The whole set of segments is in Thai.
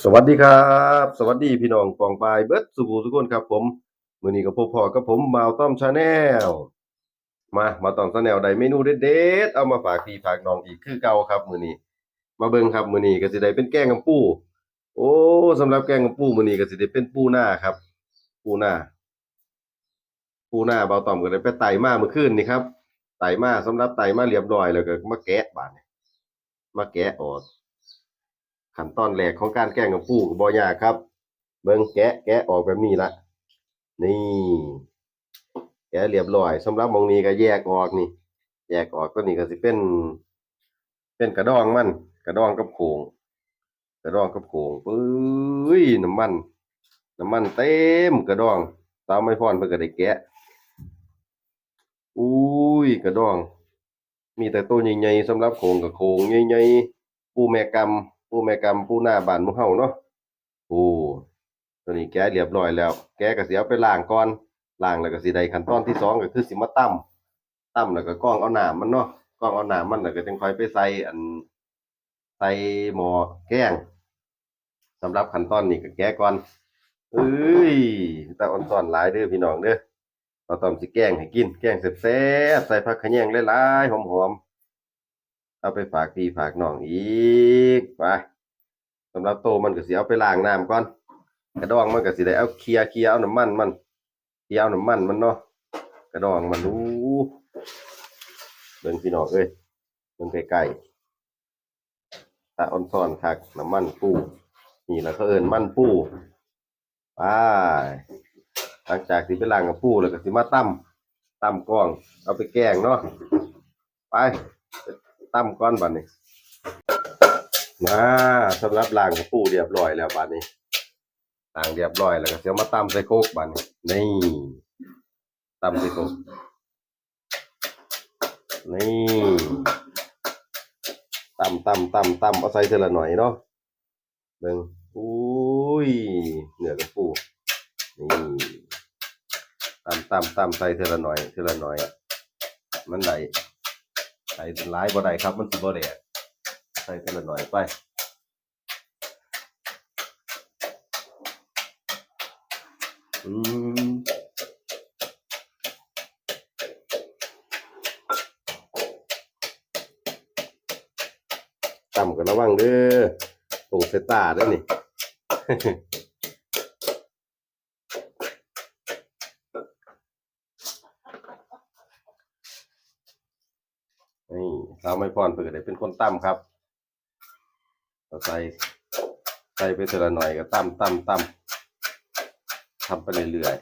สวัสดีครับ สวัสดีพี่น้องปองปายเบิดสุภูทุกคนครับ ผมมือนี้ก็พบพอกับผมบ่าต้อมชาแนลมามาต้อมชาแนลไดเมนูเด็ดๆเอามาฝากพี่ฝากน้องอีกคือเก่าครับ มือนี้มาเบิ่งครับมือนี้ก็สิได้เป็นแกงกับปูโอ้สำหรับแกงกับปูมือนี้ก็สิได้เป็นปูหน้าครับ ปูหน้า ปูหน้าบ่าต้อมก็ได้ไปไต่มาเมื่อคืนนี่ครับไต่มาสำหรับไต่มาเรียบร้อยแล้วก็มาแกะบาดนี้มาแกะออก ขั้นตอนแรกของการแกงกับปูก็บ่ยาครับ เบิ่งแกะแกะออกแบบนี้ละนี่แกะเรียบร้อยสำหรับมองนี้ก็แยกออกนี่ แยกออกตัวนี้ก็สิเป็น เป็นกระดองมัน กระดองกับโขงกระดองกับโขงปื้ยน้ำมัน น้ำมันเต็มกระดองสาวไม่พรเพิ่นก็ได้แกะอุ้ยกระดอง มีแต่ตัวใหญ่ๆสำหรับโขงกับโขงใหญ่ๆปูแม่กำ ปูแม่กำปูหน้าบ้านมู่เฮาเนาะโอ้ตัวนี้แกะเรียบร้อยแล้ว แกะก็สิเอาไปล้างก่อนล้างแล้วก็สิได้ขั้นตอนที่สองก็คือสิมาตำตำแล้วก็กรองเอาน้ำมันเนาะกรองเอาน้ำมันแล้วก็จึงค่อยไปใส่อันใส่หม้อแกงสำหรับขั้นตอนนี้ก็แกะก่อนเอ้ยต่อ่อนซ่อนหลายเด้อพี่น้องเด้อเราต้องสิแกงให้กิน แกงแซ่บๆใส่ผักขะแยงหลายๆหอมๆ เอาไปฝากพี่ฝากน้องอีกไปสำหรับโตมันก็สิเอาไปล้างน้ำก่อนกระดองมันก็สิได้เอาเคลียเคลียเอาน้ำมันมันเคลียเอาน้ำมันมันเนาะกระดองมันรู้เบิ่งพี่น้องเอ้ยเบิ่งไกลๆตาอ่อนซ่อนคักน้ำมันปูนี่แล้วเขาเอิ้นมันปูไปหลังจากที่ไปล้างกับปูแล้วก็สิมาตั้มตั้มกล้อง เอาไปแกงเนาะไป ตั้มก้อนบัดนี้มาสำหรับล้างกระปูเรียบร้อยแล้วบัดนี้ล้างเรียบร้อยแล้วก็เสียวมาตั้มใส่โคกบัดนี้นี่ตั้มใส่โคกนี่ตั้มตั้มตั้มตั้มเอาใส่เท่าละหน่อยเนาะเบิ่งอุ้ยเหนือกระปูนี่ตั้มตั้มตั้มใส่เท่าละหน่อยเท่าละหน่อยมันได้ ใส่หลายบ่ได้ครับ มันสิบ่แดกใส่ทีละหน่อยไปอืมต่ำกันระวังเด้อตรงเซตาด้อนี่นี่ เราไม่พรเปิดได้เป็นคนตั้มครับเราใส่ใส่ไปทีละหน่อยก็ตั้มตั้มตั้มทำไปเรื่อย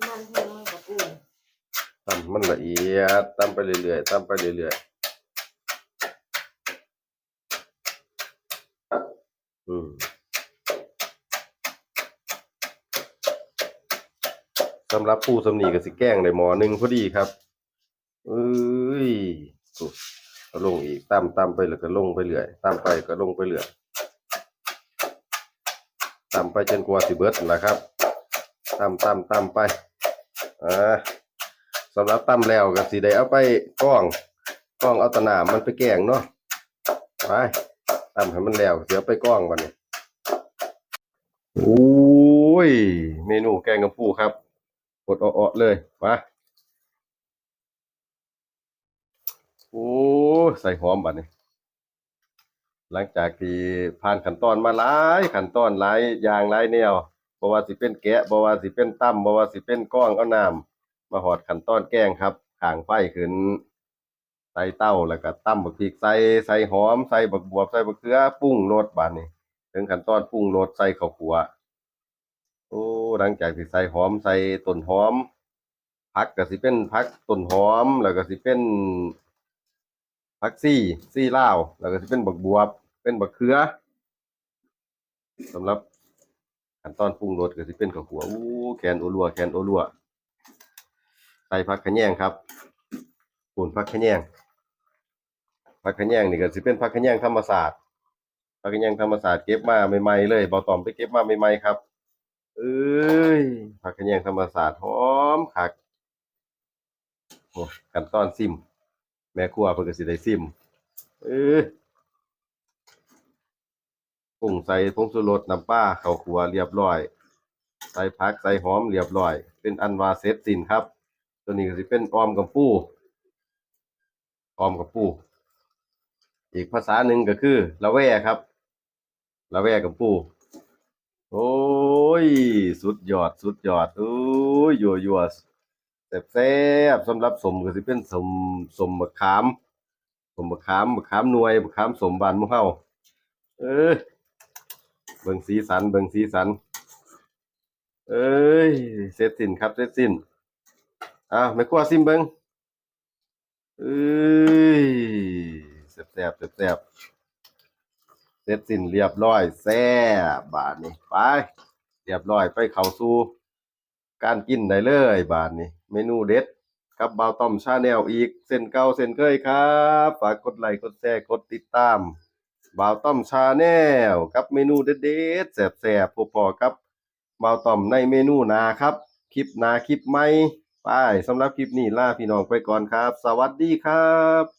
มันแห้งกับปูๆตั้มมันละเอียดตั้มไปเรื่อยๆตั้มไปเรื่อยๆอืม สำหรับปูสำนีกับสิแกล้งได้หมอหนึ่งพอดีครับเอ้ยโอ้ก็ลงอีกตั้มตั้มไปแล้วก็ลงไปเรื่อยตั้มไปก็ลงไปเรื่อยตำไปจนกว่าสิเบิดนั่นะครับตำตำตำไปอ่าสำหรับตำแล้วก็สิได้เอาไปกล้องกล้องเอาตะหนามันไปแกงเนาะไปตำให้มันแล้วเดี๋ยวไปกล้องวันนี้โอ้ยเมนูแกงกะปูครับ กดเอๆเลยมาโอ้ใส่หอมบัดนี้ หลังจากที่ผ่านขั้นตอนมาหลายขั้นตอนหลายอย่างหลายแนวบ่ว่าสิเป็นแกะบ่ว่าสิเป็นตั้มบ่ว่าสิเป็นก้องเอาน้ำมาหอดขั้นตอนแกงครับข้างไฟขึ้นใส่เต้าแล้วก็ตั้มบักพริกใส่ใส่หอมใส่บักบวบใส่บักเขือปรุงรสบาดนี้ ถึงขั้นตอนปรุงรสใส่ข้าวคั่ว โอ้หลังจากที่ใส่หอมใส่ต้นหอมผักก็สิเป็นผักต้นหอม แล้วก็สิเป็นผักซี่ซี่ลาว แล้วก็สิเป็นบักบวบ เป็นบักเขือสำหรับขั้นตอนปรุงรสก็สิเป็นข้าวคั่วอู้แคนโอลัวแคนโอลัวใส่ผักขะแยงครับปูนผักขะแยงผักขะแยงนี่ก็สิเป็นผักขะแยงธรรมศาสตร์ผักขะแยงธรรมศาสตร์เก็บมาใหม่ๆเลยบ่ตอมไปเก็บมาใหม่ๆครับ เอ้ยผักขะแยงธรรมศาสตร์หอมคักหอ้ขั้นตอนซิม แม่ครัวเพิ่นก็สิได้ซิม เออปรุงใส่ผงชูรสน้ำปลาข้าขัวเรียบร้อย ใส่ผักใส่หอมเรียบร้อย เป็นอันวาเสร็จสิ้นครับ ตัวนี้ก็สิเป็นออมกับปูออมกับปูอีกภาษาหนึ่งก็คือละแวครับละแวกับปู โอ้ย สุดยอด สุดยอดโอ้ยยัวยัวแซ่บแซ่บสำหรับสมก็สิเป็นสมสมมะขามสมมะขามมะขามหน่วยมะขามสมบานมู่เฮาเออเบิ่งสีสันเบิ่งสีสัน เอ้ยเสร็จสิ้นครับเสร็จสิ้นอ้าวแม่ครัวซิมเบิ่งเอ้ยแซ่บแซ่บแซ่บ เสร็จสิ้นเรียบร้อยแซ่บบาดนี้ไป เรียบร้อยไปเข้าสู่การกินได้เลยบาดนี้เมนูเด็ดกับบ่าวต้อมชาแนลอีกเส้นเก่าเส้นเคยครับฝากกดไลค์กดแชร์กดติดตามบ่าวต้อมชาแนลกับเมนูเด็ดๆแซ่บๆพอๆกับบ่าวต้อมในเมนูนาครับ คลิปนาคลิปใหม่ไปสำหรับคลิปนี้ลาพี่น้องไปก่อนครับ สวัสดีครับ